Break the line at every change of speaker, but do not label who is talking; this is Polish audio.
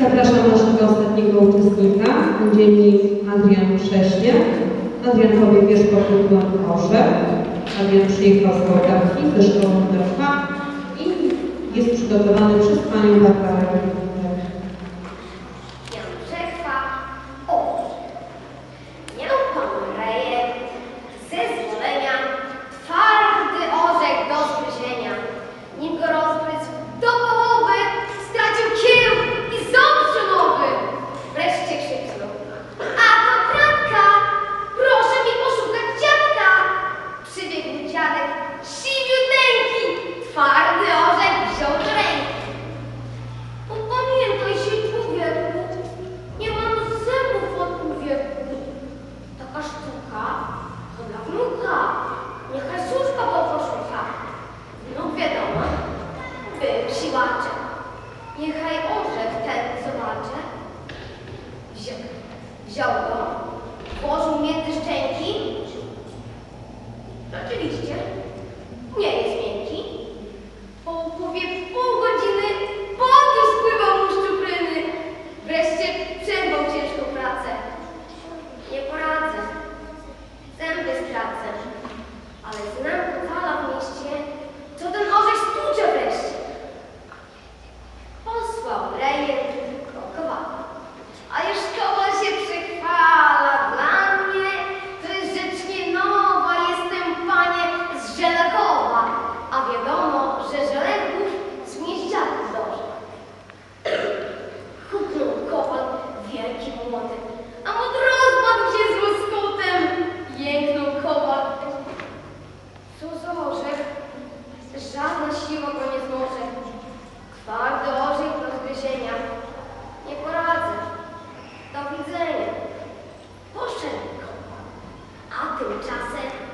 Zapraszam naszego ostatniego uczestnika, będzie nim Adrian Prześnie. Adrian powie wiersz pod tytułem Proszę. Adrian przyjechał z Wałdarki ze szkoły numer 2 i jest przygotowany przez panią Barbarę
效果更好。Cùng.